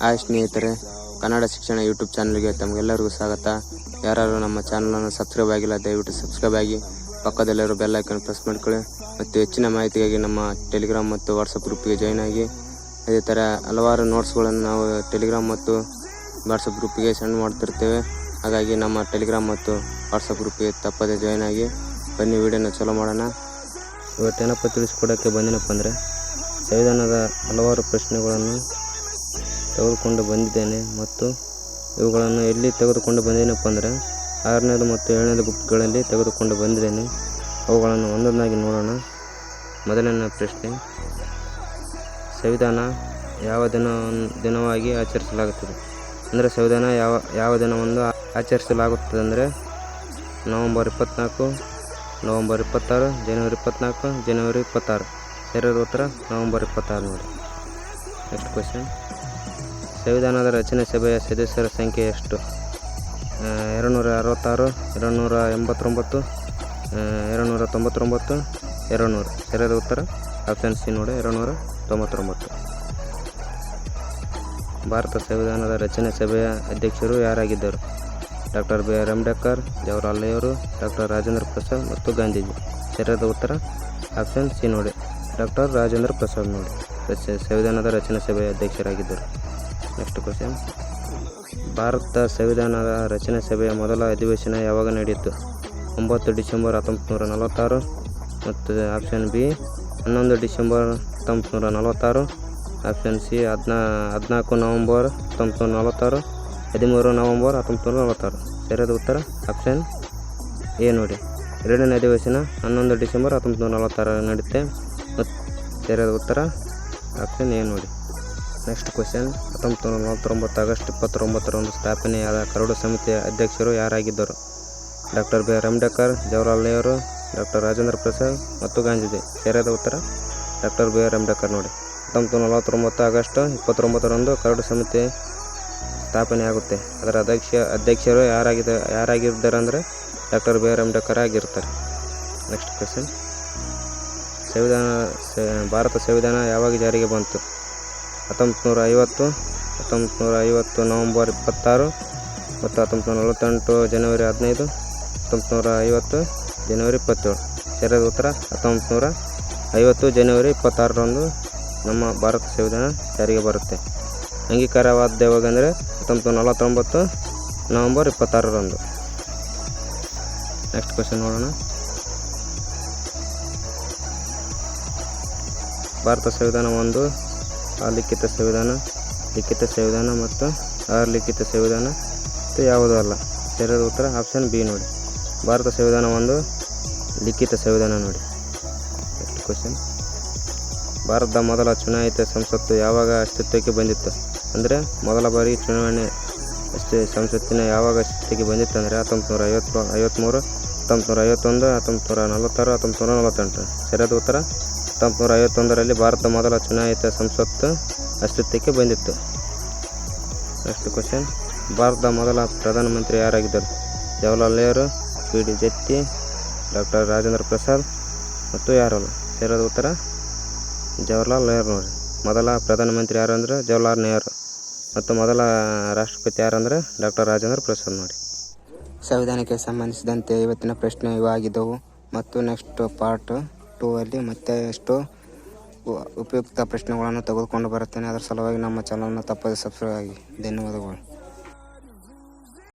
Hi ಸ್ನೇಹಿತರೆ, ಕನ್ನಡ ಶಿಕ್ಷಣ YouTube ಚಾನಲ್ಗೆ ತಮಗೆಲ್ಲರಿಗೂ ಸ್ವಾಗತ. ಯಾರು ನಮ್ಮ ಚಾನಲನ್ನು ಸಬ್ಸ್ಕ್ರೈಬ್ ಆಗಿಲ್ಲ, ದಯವಿಟ್ಟು ಸಬ್ಸ್ಕ್ರೈಬ್ ಆಗಿ ಪಕ್ಕದಲ್ಲಿರೋ ಬೆಲ್ ಐಕನ್ ಪ್ರೆಸ್ ಮಾಡ್ಕೊಳ್ಳಿ. ಮತ್ತು ಹೆಚ್ಚಿನ ಮಾಹಿತಿಗಾಗಿ ನಮ್ಮ ಟೆಲಿಗ್ರಾಮ್ ಮತ್ತು ವಾಟ್ಸಪ್ ಗ್ರೂಪಿಗೆ ಜಾಯ್ನ್ ಆಗಿ. ಅದೇ ಥರ ಹಲವಾರು ನೋಟ್ಸ್ಗಳನ್ನು ನಾವು ಟೆಲಿಗ್ರಾಮ್ ಮತ್ತು ವಾಟ್ಸಪ್ ಗ್ರೂಪಿಗೆ ಸೆಂಡ್ ಮಾಡ್ತಿರ್ತೇವೆ. ಹಾಗಾಗಿ ನಮ್ಮ ಟೆಲಿಗ್ರಾಮ್ ಮತ್ತು ವಾಟ್ಸಪ್ ಗ್ರೂಪಿಗೆ ತಪ್ಪದೆ ಜಾಯ್ನ್ ಆಗಿ. ಬನ್ನಿ ವಿಡಿಯೋನ ಚಲೋ ಮಾಡೋಣ. ಇವತ್ತೇನಪ್ಪ ತಿಳಿಸ್ಕೊಡೋಕ್ಕೆ ಬಂದಿನಪ್ಪ ಅಂದರೆ ಸಂವಿಧಾನದ ಹಲವಾರು ಪ್ರಶ್ನೆಗಳನ್ನು ತೆಗೆದುಕೊಂಡು ಬಂದಿದ್ದೇನೆ ಮತ್ತು ಇವುಗಳನ್ನು ಎಲ್ಲಿ ತೆಗೆದುಕೊಂಡು ಬಂದಿದ್ದೇನಪ್ಪ ಅಂದರೆ ಆರನೇದು ಮತ್ತು ಏಳನೇದು ಬುಕ್ಗಳಲ್ಲಿ ತೆಗೆದುಕೊಂಡು ಬಂದಿದ್ದೇನೆ. ಅವುಗಳನ್ನು ಒಂದೊಂದಾಗಿ ನೋಡೋಣ. ಮೊದಲನೇ ಪ್ರಶ್ನೆ, ಸಂವಿಧಾನ ಯಾವ ದಿನ ದಿನವಾಗಿ ಆಚರಿಸಲಾಗುತ್ತದೆ? ಅಂದರೆ ಸಂವಿಧಾನ ಯಾವ ಯಾವ ದಿನವನ್ನು ಆಚರಿಸಲಾಗುತ್ತದೆ ಅಂದರೆ ನವಂಬರ್ ಇಪ್ಪತ್ತ್ನಾಲ್ಕು ನವಂಬರ್ ಇಪ್ಪತ್ತಾರು, ಜನವರಿ ಇಪ್ಪತ್ತ್ನಾಲ್ಕು ಜನವರಿ ಇಪ್ಪತ್ತಾರು. ಸರಿಯಾದ ಉತ್ತರ ನವೆಂಬರ್ ಇಪ್ಪತ್ತಾರು ನೋಡಿ. ನೆಕ್ಸ್ಟ್ ಕ್ವೆಶನ್ ಸಂವಿಧಾನದ ರಚನೆ ಸಭೆಯ ಸದಸ್ಯರ ಸಂಖ್ಯೆ ಎಷ್ಟು? ಎರಡುನೂರ ಅರವತ್ತಾರು, ಎರಡುನೂರ ಎಂಬತ್ತೊಂಬತ್ತು ಎರಡುನೂರ ತೊಂಬತ್ತೊಂಬತ್ತು, ಎರಡುನೂರು. ಸರಿಯಾದ ಉತ್ತರ ಆಪ್ಷನ್ ಸಿ ನೋಡಿ, ಎರಡುನೂರ ತೊಂಬತ್ತೊಂಬತ್ತು. ಭಾರತ ಸಂವಿಧಾನದ ರಚನೆ ಸಭೆಯ ಅಧ್ಯಕ್ಷರು ಯಾರಾಗಿದ್ದರು? Doctor B R Ambedkar, Jawaharlal Nehru, doctor Rajendra Prasad ಮತ್ತು ಗಾಂಧೀಜಿ. ಸರಿಯಾದ ಉತ್ತರ ಆಪ್ಷನ್ ಸಿ ನೋಡಿ. ಡಾಕ್ಟರ್ ರಾಜೇಂದ್ರ ಪ್ರಸಾದ್ ನೋಡಿ. ಸಂವಿಧಾನದ ರಚನಾ ಸಭೆಯ ಅಧ್ಯಕ್ಷರಾಗಿದ್ದರು. ನೆಕ್ಸ್ಟ್ ಕ್ವಶನ್ ಭಾರತ ಸಂವಿಧಾನದ ರಚನಾ ಸಭೆಯ ಮೊದಲ ಅಧಿವೇಶನ ಯಾವಾಗ ನಡೆಯಿತು? ಒಂಬತ್ತು ಡಿಸೆಂಬರ್ ಹತ್ತೊಂಬತ್ತು ನೂರ ನಲವತ್ತಾರು ಮತ್ತು ಆಪ್ಷನ್ ಬಿ ಹನ್ನೊಂದು ಡಿಸೆಂಬರ್ ಹತ್ತೊಂಬತ್ತು ನೂರ ನಲವತ್ತಾರು ಆಪ್ಷನ್ ಸಿ ಹದಿನಾ, ಹದಿನಾಲ್ಕು ನವಂಬರ್ ಹತ್ತೊಂಬತ್ತು ನೂರ ನಲವತ್ತಾರು, ಹದಿಮೂರು ನವಂಬರ್ ಹತ್ತೊಂಬತ್ತು ನೂರ ನಲವತ್ತಾರು. ಸರಿಯಾದ ಉತ್ತರ? ಆಪ್ಷನ್ ಎ ನೋಡಿ. ಎರಡನೇ ಅಧಿವೇಶನ ಹನ್ನೊಂದು ಡಿಸೆಂಬರ್ ಹತ್ತೊಂಬತ್ತು ನೂರ ನಲವತ್ತಾರು ನಡೆಯುತ್ತೆ. ಸರಿಯಾದ ಉತ್ತರ. ಆಪ್ಷನ್ ಏನು ನೋಡಿ. ನೆಕ್ಸ್ಟ್ ಕ್ವೆಶನ್ ಹತ್ತೊಂಬತ್ತು ನೂರ ನಲವತ್ತೊಂಬತ್ತು ಆಗಸ್ಟ್ ಇಪ್ಪತ್ತೊಂಬತ್ತರಂದು ಸ್ಥಾಪನೆಯಾದ ಕರಡು ಸಮಿತಿಯ ಅಧ್ಯಕ್ಷರು ಯಾರಾಗಿದ್ದರು? Doctor B R Ambedkar, Jawaharlal Nehru, doctor Rajendra Prasad ಮತ್ತು ಗಾಂಧೀಜಿ. ಸರಿಯಾದ ಉತ್ತರ. ಡಾಕ್ಟರ್ ಬಿ ಆರ್ ಅಂಬೇಡ್ಕರ್ ನೋಡಿ. ಹತ್ತೊಂಬತ್ತು ನಲವತ್ತೊಂಬತ್ತು ಆಗಸ್ಟ್ ಇಪ್ಪತ್ತೊಂಬತ್ತರಂದು ಕರಡು ಸಮಿತಿ ಸ್ಥಾಪನೆಯಾಗುತ್ತೆ. ಅದರ ಅಧ್ಯಕ್ಷ, ಅಧ್ಯಕ್ಷರು ಯಾರಾಗಿದ್ದ ಅಂದರೆ ಡಾಕ್ಟರ್ ಬಿ ಆರ್ ಅಂಬೇಡ್ಕರ್ ಆಗಿರ್ತಾರೆ ನೆಕ್ಸ್ಟ್ ಕ್ವೆಶನ್ ಸಂವಿಧಾನ ಭಾರತ ಸಂವಿಧಾನ ಯಾವಾಗ ಜಾರಿಗೆ ಬಂತು? ಹತ್ತೊಂಬತ್ತು ನೂರ ಐವತ್ತು ಹತ್ತೊಂಬತ್ತು ನೂರ ಐವತ್ತು ನವಂಬರ್ ಇಪ್ಪತ್ತಾರು ಮತ್ತು ಹತ್ತೊಂಬತ್ತು ನೂರ ನಲವತ್ತೆಂಟು ಜನವರಿ ಹದಿನೈದು ಹತ್ತೊಂಬತ್ತು ನೂರ ಐವತ್ತು ಜನವರಿ ಇಪ್ಪತ್ತೇಳು. ಸರಿಯಾದ ಉತ್ತರ ಹತ್ತೊಂಬತ್ತು ನೂರ ಐವತ್ತು ಜನವರಿ ಇಪ್ಪತ್ತಾರರಂದು ನಮ್ಮ ಭಾರತ ಸಂವಿಧಾನ ಜಾರಿಗೆ ಬರುತ್ತೆ. ಅಂಗೀಕಾರವಾದ ಯಾವಾಗಂದರೆ ಹತ್ತೊಂಬತ್ತು ನೂರ ನಲವತ್ತೊಂಬತ್ತು ನವಂಬರ್ ಇಪ್ಪತ್ತಾರರಂದು. ನೆಕ್ಸ್ಟ್ ಕ್ವೆಶನ್ ನೋಡೋಣ. ಭಾರತ ಸಂವಿಧಾನ ಒಂದು ಅಲಿಖಿತ ಸಂವಿಧಾನ, ಲಿಖಿತ ಸಂವಿಧಾನ ಮತ್ತು ಅಲಿಖಿತ ಸಂವಿಧಾನ ಮತ್ತು ಯಾವುದೂ ಅಲ್ಲ. ಸರಿಯಾದ ಉತ್ತರ ಆಪ್ಷನ್ ಬಿ ನೋಡಿ. ಭಾರತ ಸಂವಿಧಾನ ಒಂದು, ಲಿಖಿತ ಸಂವಿಧಾನ ನೋಡಿ. ನೆಕ್ಸ್ಟ್ ಕ್ವಶನ್ ಭಾರತದ ಮೊದಲ ಚುನಾಯಿತ ಸಂಸತ್ತು ಯಾವಾಗ ಅಸ್ತಿತ್ವಕ್ಕೆ ಬಂದಿತ್ತು? ಅಂದರೆ ಮೊದಲ ಬಾರಿ ಚುನಾವಣೆ ಅಷ್ಟೇ ಸಂಸತ್ತಿನ ಯಾವಾಗ ಅಸ್ತಿತ್ವಕ್ಕೆ ಬಂದಿತ್ತು ಅಂದರೆ ಹತ್ತೊಂಬತ್ತು ನೂರ ಐವತ್ತು ಐವತ್ತ್ಮೂರು ಹತ್ತೊಂಬತ್ತು ನೂರ ಐವತ್ತೊಂದು ಹತ್ತೊಂಬತ್ತು ನೂರ ನಲವತ್ತಾರು ಹತ್ತೊಂಬತ್ತು ನೂರ ನಲವತ್ತೆಂಟು. ಸರಿಯಾದ ಉತ್ತರ? ಹತ್ತೊಂಬತ್ತು ನೂರ ಐವತ್ತೊಂದರಲ್ಲಿ ಭಾರತ ಮೊದಲ ಚುನಾಯಿತ ಸಂಸತ್ತು ಅಸ್ತಿತ್ವಕ್ಕೆ ಬಂದಿತ್ತು. ನೆಕ್ಸ್ಟ್ ಕ್ವಶನ್ ಭಾರತದ ಮೊದಲ ಪ್ರಧಾನಮಂತ್ರಿ ಯಾರಾಗಿದ್ದರು? Jawaharlal Nehru, P D Jatti doctor Rajendra Prasad ಮತ್ತು ಯಾರಲ್ಲ? ಸೇರೋದು ಉತ್ತರ, ಜವಾಹರ್ಲಾಲ್ ನೆಹರು ನೋಡಿ ಮೊದಲ ಪ್ರಧಾನಮಂತ್ರಿ ಯಾರು ಅಂದರೆ ಜವಾಹರ್ಲಾಲ್ ನೆಹರು ಮತ್ತು ಮೊದಲ ರಾಷ್ಟ್ರಪತಿ ಯಾರಂದರೆ ಡಾಕ್ಟರ್ ರಾಜೇಂದ್ರ ಪ್ರಸಾದ್ ನೋಡಿ ಸಂವಿಧಾನಕ್ಕೆ ಸಂಬಂಧಿಸಿದಂತೆ ಇವತ್ತಿನ ಪ್ರಶ್ನೆ ಇವಾಗಿದ್ದವು ಮತ್ತು ನೆಕ್ಸ್ಟ್ ಪಾರ್ಟ್ ಟೂ ಅಲ್ಲಿ ಮತ್ತೆ ಎಷ್ಟು ಉಪಯುಕ್ತ ಪ್ರಶ್ನೆಗಳನ್ನು ತೆಗೆದುಕೊಂಡು ಬರುತ್ತೇನೆ. ಅದರ ಸಲುವಾಗಿ ನಮ್ಮ ಚಾನಲ್ನ ತಪ್ಪದೆ ಸಬ್ಸ್ಕ್ರೈಬ್ ಆಗಿ. ಧನ್ಯವಾದಗಳು.